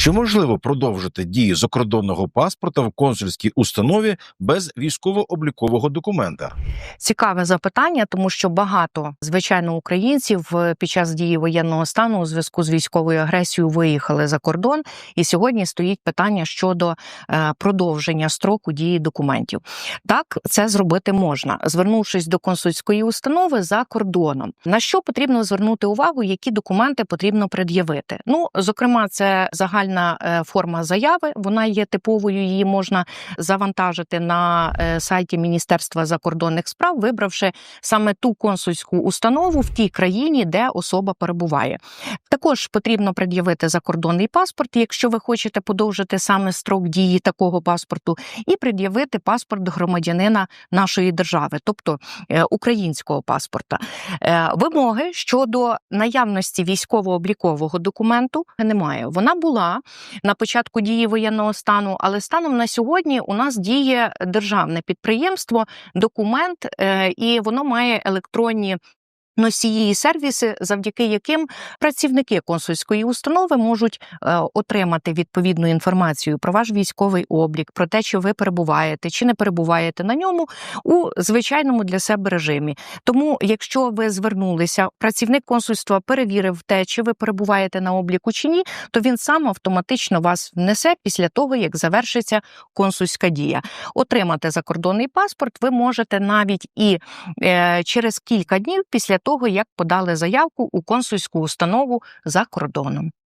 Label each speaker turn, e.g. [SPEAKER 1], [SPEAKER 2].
[SPEAKER 1] Чи можливо продовжити дію закордонного паспорта в консульській установі без військово-облікового документа?
[SPEAKER 2] Цікаве запитання, тому що багато звичайно українців е, під час дії воєнного стану у зв'язку з військовою агресією виїхали за кордон, і сьогодні стоїть питання щодо е, продовження строку дії документів. Так, це зробити можна, звернувшись до консульської установи за кордоном. На що потрібно звернути увагу, які документи потрібно пред'явити? Ну, зокрема, це загальна е, форма заяви. Вона є типовою, її можна завантажити на е, сайті Міністерства закордонних справ, вибравши саме ту консульську установу в тій країні, де особа перебуває. Також потрібно пред'явити закордонний паспорт, якщо ви хочете подовжити саме строк дії такого паспорту, і пред'явити паспорт громадянина нашої держави, тобто е, українського паспорта. Вимоги щодо наявності військово-облікового документу немає. Вона була на початку дії воєнного стану, але станом на сьогодні у нас діє державне підприємство, документ, е, і воно має електронні. Носії і сервіси, завдяки яким працівники консульської установи можуть е, отримати відповідну інформацію про ваш військовий облік, про те, чи ви перебуваєте чи не перебуваєте на ньому у звичайному для себе режимі. Тому, якщо ви звернулися, працівник консульства перевірив те, чи ви перебуваєте на обліку чи ні, то він сам автоматично вас внесе після того, як завершиться консульська дія. Отримати закордонний паспорт ви можете навіть і е, через кілька днів після того, як подали заявку у консульську установу за кордоном.